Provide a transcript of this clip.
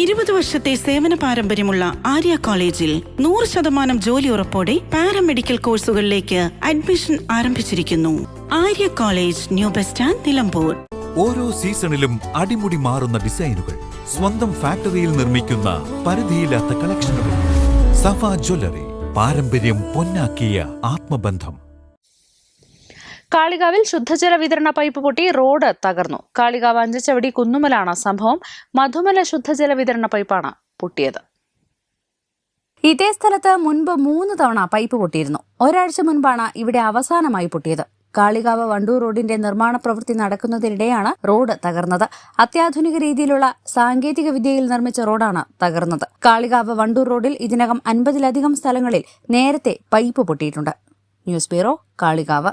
ഇരുപത് വർഷത്തെ സേവന പാരമ്പര്യമുള്ള ആര്യ കോളേജിൽ നൂറ് ശതമാനം ജോലി ഉറപ്പോടെ പാരാമെഡിക്കൽ കോഴ്സുകളിലേക്ക് അഡ്മിഷൻ ആരംഭിച്ചിരിക്കുന്നു. Arya college new bus stand Nilambur. ഓരോ സീസണിലും അടിമുടി മാറുന്ന ഡിസൈനുകൾ സ്വന്തം ഫാക്ടറിയിൽ നിർമ്മിക്കുന്ന പരിധിയില്ലാത്ത കളക്ഷനുകൾ. സഫ ജ്വല്ലറി പാരമ്പര്യം പൊന്നാക്കിയ ആത്മബന്ധം. കാളികാവിൽ ശുദ്ധജല വിതരണ പൈപ്പ് പൊട്ടി റോഡ് തകർന്നു. കാളികാവ് അഞ്ചച്ചവടി കുന്നുമലാണ് സംഭവം. മധുമല ശുദ്ധജല വിതരണ പൈപ്പാണ് പൊട്ടിയത്. ഇതേ സ്ഥലത്ത് മുൻപ് മൂന്ന് തവണ പൈപ്പ് പൊട്ടിയിരുന്നു. ഒരാഴ്ച മുൻപാണ് ഇവിടെ അവസാനമായി പൊട്ടിയത്. കാളികാവ് വണ്ടൂർ റോഡിന്റെ നിർമ്മാണ പ്രവൃത്തി നടക്കുന്നതിനിടെയാണ് റോഡ് തകർന്നത്. അത്യാധുനിക രീതിയിലുള്ള സാങ്കേതിക വിദ്യയിൽ നിർമ്മിച്ച റോഡാണ് തകർന്നത്. കാളികാവ് വണ്ടൂർ റോഡിൽ ഇതിനകം അൻപതിലധികം സ്ഥലങ്ങളിൽ നേരത്തെ പൈപ്പ് പൊട്ടിയിട്ടുണ്ട്. News bureau Kalikavu.